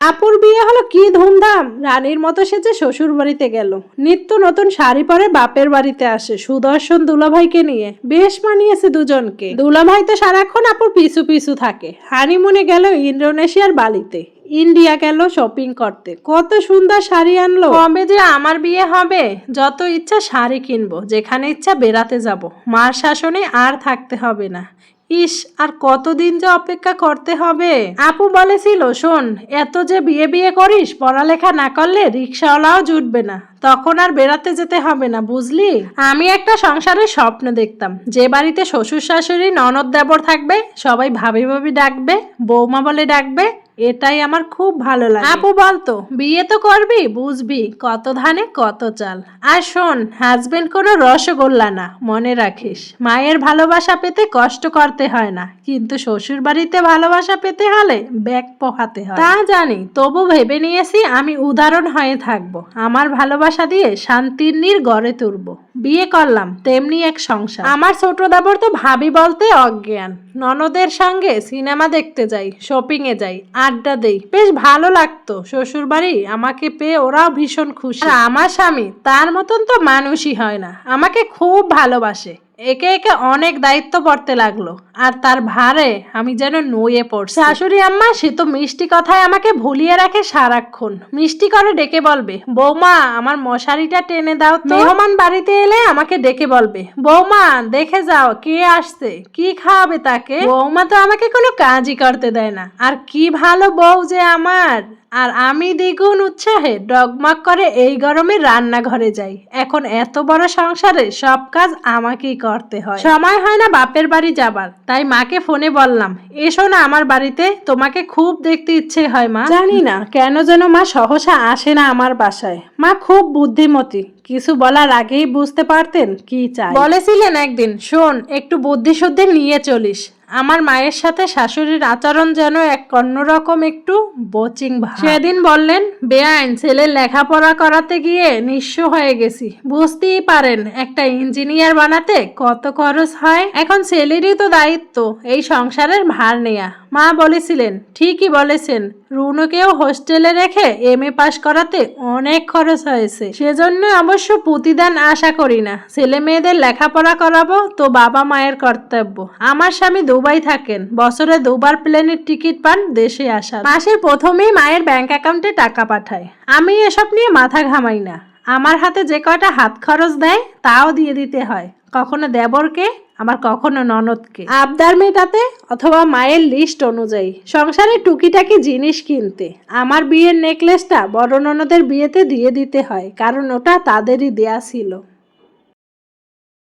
আপুর বিয়ে হলো কি ধুমধাম? রানীর মতো সেজে শ্বশুর বাড়িতে গেল। নিত্য নতুন শাড়ি পরে বাপের বাড়িতে আসে সুদর্শন দুলাভাইকে নিয়ে। বেশ মানিয়েছে দুজনকে। দুলাভাই তো সারাক্ষণ আপুর পিছু পিছু থাকে। হানিমুনে গেল ইন্দোনেশিয়ার বালিতে। ইন্ডিয়া গেল শপিং করতে। কত সুন্দর শাড়ি আনলো। কবে যে আমার বিয়ে হবে? যত ইচ্ছা শাড়ি কিনবো। যেখানে ইচ্ছা বেড়াতে যাব। মার শাসনে আর থাকতে হবে না। ইস, আর কতদিন যে অপেক্ষা করতে হবে? আপু বলেছিল, শোন, এত যে বিয়ে বিয়ে করিস, পড়ালেখা না করলে রিক্সাওয়ালাও জুটবে না। তখন আর বেড়াতে যেতে হবে না, বুঝলি? আমি একটা সংসারের স্বপ্ন দেখতাম। যে বাড়িতে শ্বশুর শাশুড়ি, ননদ দেবর থাকবে, সবাই ভাবি ভাবি ডাকবে, বৌমা বলে ডাকবে এটাই আমার খুব ভালো লাগে। আপু, বলতো, বিয়ে তো করবি, বুঝবি, কত ধানে কত চাল। আর শোন হাজবেন্ড কোনো রসগোল্লা না, মনে রাখিস। মায়ের ভালোবাসা পেতে কষ্ট করতে হয় না, কিন্তু শ্বশুর বাড়িতে ভালোবাসা পেতে হলে ব্যাগ পোহাতে হয়। তা জানি, তবু ভেবে নিয়েছি আমি উদাহরণ হয়ে থাকব। আমার ভালোবাসা দিয়ে শান্তির নীর গড়ে তুলব। বিয়ে করলাম, তেমনি এক সংসার। আমার ছোট দাবর তো ভাবি বলতে অজ্ঞান। ননদের সঙ্গে সিনেমা দেখতে যাই শপিং এ যাই, আড্ডা দেই। বেশ ভালো লাগতো শ্বশুর বাড়ি আমাকে পেয়ে ওরাও ভীষণ খুশি। আমার স্বামী, তার মতন তো মানুষই হয় না, আমাকে খুব ভালোবাসে। একে একে অনেক দায়িত্ব পড়তে লাগল। আর তার ভারে আমি যেন নয়ে পড়ছি। শাশুড়ি আম্মা সে তো মিষ্টি কথায় আমাকে ভুলিয়ে রাখে সারাক্ষণ। মিষ্টি করে ডেকে বলবে বৌমা আমার মশারিটা টেনে দাও তো। মেহমান বাড়িতে এলে আমাকে ডেকে বলবে বৌমা দেখে যাও কে আসছে? কি খাওয়াবে তাকে? বৌমা তো আমাকে কোনো কাজই করতে দেয় না। আর কি ভালো বউ যে আমার। আর আমি দ্বিগুণ উৎসাহে ডগমাগ করে এই গরমে রান্নাঘরে যাই। এখন এত বড় সংসারে সব কাজ আমাকেই করতে হয়। সময় হয় না বাপের বাড়ি যাবার। তাই মাকে ফোনে বললাম এসো না আমার বাড়িতে তোমাকে খুব দেখতে ইচ্ছে হয় মা। জানি না কেন যেন মা সহসা আসে না আমার বাসায়। মা খুব বুদ্ধিমতী কিছু বলার আগেই বুঝতে পারতেন কি চাই। বলেছিলেন একদিন শোন একটু বুদ্ধি শুদ্ধি নিয়ে চলিস। আমার মায়ের সাথে শাশুড়ির আচরণ যেন এক অন্যরকম একটু বোচিং সেদিন বললেন, বেআইন, ছেলের লেখাপড়া করাতে গিয়ে নিঃস্ব হয়ে গেছি। বুঝতেই পারেন, একটা ইঞ্জিনিয়ার বানাতে কত খরচ হয়। এখন ছেলেরই তো দায়িত্ব, এই সংসারের ভার নেয়া। মা বলেছিলেন, ঠিকই বলেছেন, রুনুকেও হোস্টেলে রেখে এম এ পাশ করাতে অনেক খরচ হয়েছে। সেজন্য অবশ্য প্রতিদান আশা করি না। ছেলে মেয়েদের লেখাপড়া করাবো তো বাবা মায়ের কর্তব্য। আমার স্বামী দুবাই থাকেন। বছরে দুবার প্লেনের টিকিট পান দেশে আসার। মাসের প্রথমেই মায়ের ব্যাংক অ্যাকাউন্টে টাকা পাঠায়। আমি এসব নিয়ে মাথা ঘামাই না। আমার হাতে যে কয়টা হাত খরচ দেয়, তাও দিয়ে দিতে হয়। কখনো দেবরকে আমার কখনো ননদকে। আবদার মেটাতে অথবা মায়ের লিস্ট অনুযায়ী। সংসারে টুকিটাকি জিনিস কিনতে। আমার বিয়ের নেকলেসটা বড় ননদের বিয়েতে দিয়ে দিতে হয়, কারণ ওটা তাদেরই দেয়া ছিল।